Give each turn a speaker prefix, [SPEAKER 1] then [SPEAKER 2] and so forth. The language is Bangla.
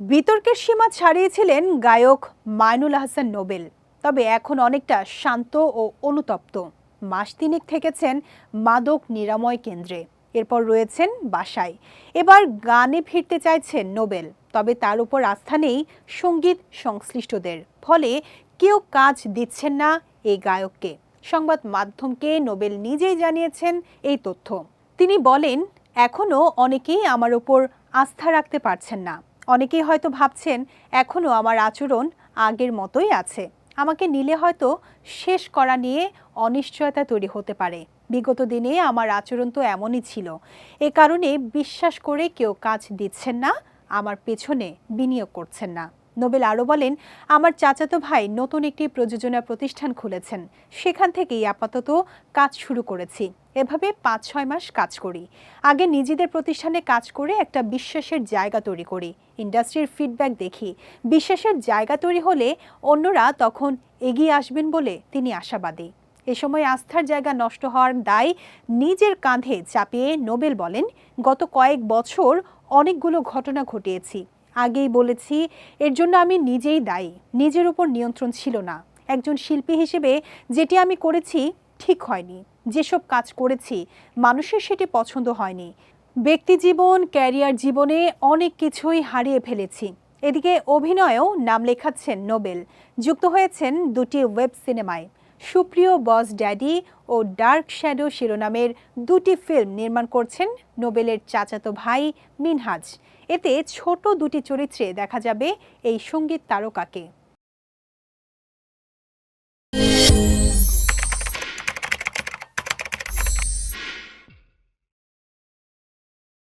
[SPEAKER 1] বিতর্কের সীমা ছাড়িয়েছিলেন গায়ক মাইনুল হাসান নোবেল। তবে এখন অনেকটা শান্ত ও অনুতপ্ত। মাস তিনেক থেকেছেন মাদক নিরাময় কেন্দ্রে। এরপর রয়েছেন বাসায়। এবার গানে ফিরতে চাইছেন নোবেল। তবে তার উপর আস্থা নেই সংগীত সংশ্লিষ্টদের। ফলে কেউ কাজ দিচ্ছেন না এই গায়ককে। সংবাদ মাধ্যমকে নোবেল নিজেই জানিয়েছেন এই তথ্য। তিনি বলেন, এখনও অনেকেই আমার ওপর আস্থা রাখতে পারছেন না। অনেকেই হয়তো ভাবছেন এখনও আমার আচরণ আগের মতোই আছে। আমাকে নিলে হয়তো শেষ করা নিয়ে অনিশ্চয়তা তৈরি হতে পারে। বিগত দিনে আমার আচরণ তো এমনই ছিল। এ কারণে বিশ্বাস করে কেউ কাজ দিচ্ছেন না, আমার পেছনে বিনিয়োগ করছেন না। নোবেল আরও বলেন, আমার চাচাতো ভাই নতুন একটি প্রযোজনা প্রতিষ্ঠান খুলেছেন। সেখান থেকেই আপাতত কাজ শুরু করেছি। এভাবে পাঁচ, ছয় মাস কাজ করি। আগে নিজেদের প্রতিষ্ঠানে কাজ করে একটা বিশ্বাসের জায়গা তৈরি করি, ইন্ডাস্ট্রির ফিডব্যাক দেখি। বিশ্বাসের জায়গা তৈরি হলে অন্যরা তখন এগিয়ে আসবেন বলে তিনি আশাবাদী। এ সময় আস্থার জায়গা নষ্ট হওয়ার দায় নিজের কাঁধে চাপিয়ে নোবেল বলেন, গত কয়েক বছর অনেকগুলো ঘটনা ঘটিয়েছি। আগেই বলেছি, এর জন্য আমি নিজেই দায়ী। নিজের উপর নিয়ন্ত্রণ ছিল না। একজন শিল্পী হিসেবে যেটি আমি করেছি ঠিক হয়নি। যেসব কাজ করেছি, মানুষের সেটি পছন্দ হয়নি। ব্যক্তি জীবন, ক্যারিয়ার জীবনে অনেক কিছুই হারিয়ে ফেলেছি। এদিকে অভিনয়েও নাম লেখাচ্ছেন নোবেল। যুক্ত হয়েছেন দুটি ওয়েব সিনেমায়। সুপ্রিয় বস ড্যাডি ও ডার্ক শ্যাডো শিরোনামের দুটি ফিল্ম নির্মাণ করছেন নোবেলের চাচাতো ভাই মিনহাজ। এতে ছোট দুটি চরিত্রে দেখা যাবে এই সংগীত তারকাকে।